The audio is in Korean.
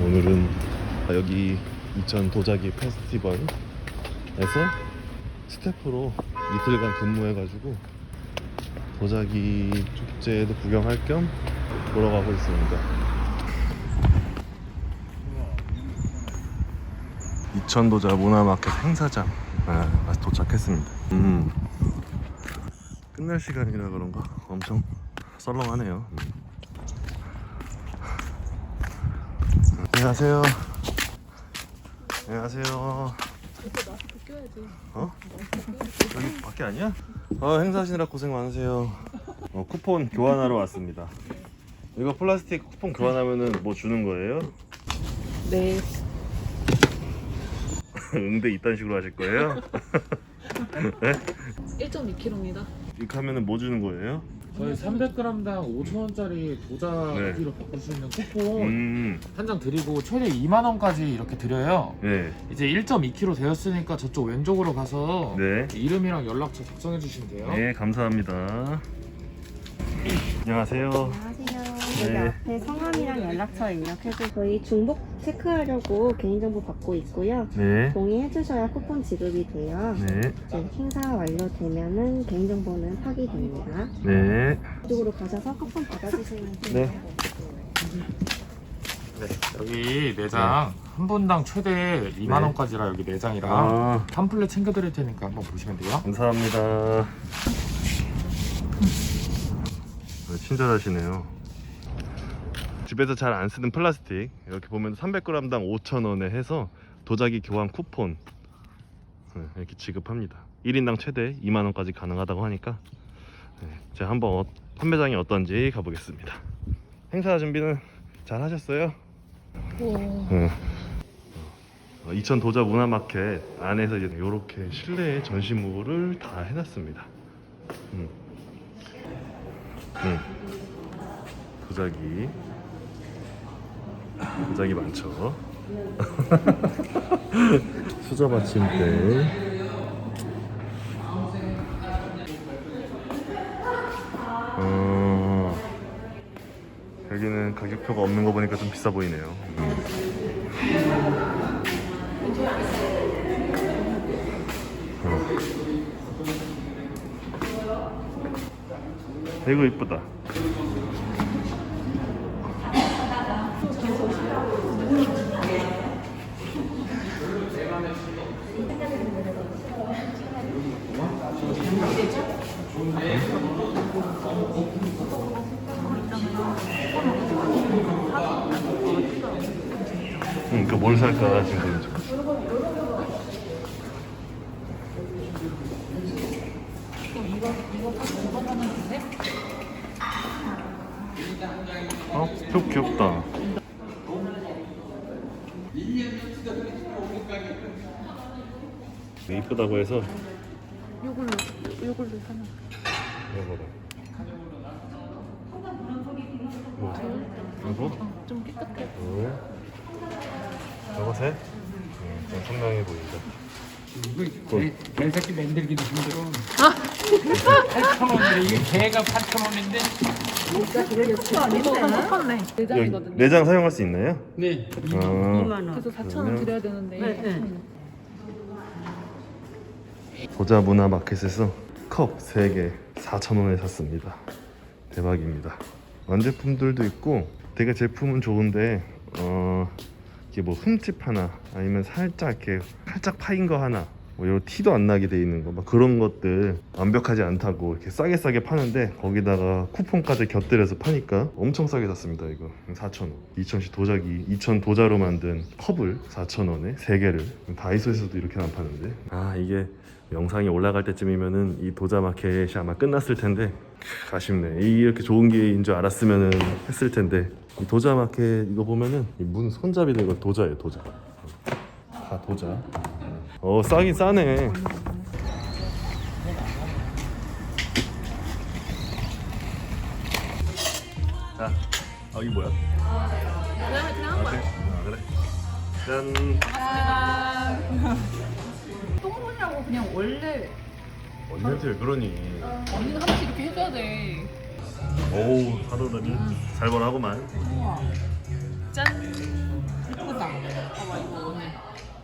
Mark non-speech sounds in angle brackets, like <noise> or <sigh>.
오늘은 여기 이천 도자기 페스티벌에서 스태프로 이틀간 근무해가지고 도자기 축제에도 구경할 겸 보러 가고 있습니다. 이천 도자 문화마켓 행사장 아, 도착했습니다. 음. 끝날 시간이라 그런가 엄청 썰렁하네요. 음. 안녕하세요. 안녕하세요. 어? 여기 밖에 아니야? 어, 행사하시느라 고생 많으세요. 어, 쿠폰 교환하러 왔습니다. 이거 플라스틱 쿠폰 교환하면은 뭐 주는 거예요? 네. <laughs> 응대 이딴 식으로 하실 거예요? <laughs> 네? 1.2kg입니다. 이렇게 하면은 뭐 주는 거예요? 저희 300g당 5,000원짜리 도자기로 바꿀 수 있는 쿠폰 음, 한 장 드리고 최대 2만 원까지 이렇게 드려요. 네, 이제 1.2kg 되었으니까 저쪽 왼쪽으로 가서 네, 이름이랑 연락처 작성해 주시면 돼요. 네, 감사합니다. 안녕하세요. 안녕하세요. 여기 네. 앞에 성함이랑 연락처 입력해서 저희 중복 체크하려고 개인정보 받고 있고요. 네, 동의해주셔야 쿠폰 지급이 돼요. 네, 이제 행사 완료되면은 개인정보는 파기됩니다. 네. 이쪽으로 가셔서 쿠폰 받아주시면 네. 돼요. 여기 내장 한 분당 최대 2만 네. 원까지라 여기 내장이랑 아, 팜플렛 챙겨 드릴 테니까 한번 보시면 돼요. 감사합니다. 네, 친절하시네요. 집에서 잘 안 쓰는 플라스틱 이렇게 보면 300g당 5,000원에 해서 도자기 교환 쿠폰 네, 이렇게 지급합니다. 1인당 최대 2만 원까지 가능하다고 하니까 네, 제가 한번 어- 판매장이 어떤지 가보겠습니다. 행사 준비는 잘 하셨어요? 네. 어, 이천 도자 문화마켓 안에서 이제 이렇게 실내 전시물을 다 해놨습니다. 음. 음. 도자기, 도자기 많죠. <laughs> 수저 받침대. 어, 여기는 가격표가 없는 거 보니까 좀 비싸 보이네요. 음. 이거 이쁘다. 응, 그뭘 살까 지금 중. 어, 표 귀엽다. 이쁘다고 해서 요걸로 요걸로 하나. 이거보다. 뭐? 이거? 좀 깨끗해. 둘. 셋? 응, 좀 선명해 보인다. 개, 개새끼 만들기도 힘들어. 8,000원이래. 이게 개가 8,000원인데. 이거 한 똑같네. 여기 내장이거든요. 내장 사용할 수 있나요? 네. 어, 그래서 4천 그러면- 원 드려야 되는데. 음. 보자 문화 마켓에서 컵 3개 4,000원에 샀습니다. 대박입니다. 완제품들도 있고 되게 제품은 좋은데 어 이게 뭐 흠집 하나 아니면 살짝 이렇게 살짝 파인 거 하나 뭐 이런 티도 안 나게 돼 있는 거 막 그런 것들 완벽하지 않다고 이렇게 싸게 싸게 파는데 거기다가 쿠폰까지 곁들여서 파니까 엄청 싸게 샀습니다 이거. 4,000원. 2,000시 도자기 2,000 도자로 만든 컵을 4,000원에 3개를. 다이소에서도 이렇게 안 파는데. 아 이게 영상이 올라갈 때쯤이면은 이 도자 마켓이 아마 끝났을 텐데 크, 아쉽네. 이렇게 좋은 기회인 줄 알았으면은 했을 텐데. 이 도자 마켓 이거 보면은 이 문 손잡이도 이거 도자예요 도자. 다 도자. 어 싸긴 싸네. 자 아, 이게 뭐야? 아. 그래? 아, 그래 짠. 똥물이라고 그냥 원래 언니한테 왜 그러니. 언니가 한 번씩 이렇게 네. 오우 하루라니 음. 살벌하고 말. 짠. 예쁘다. 봐봐 이거 오늘.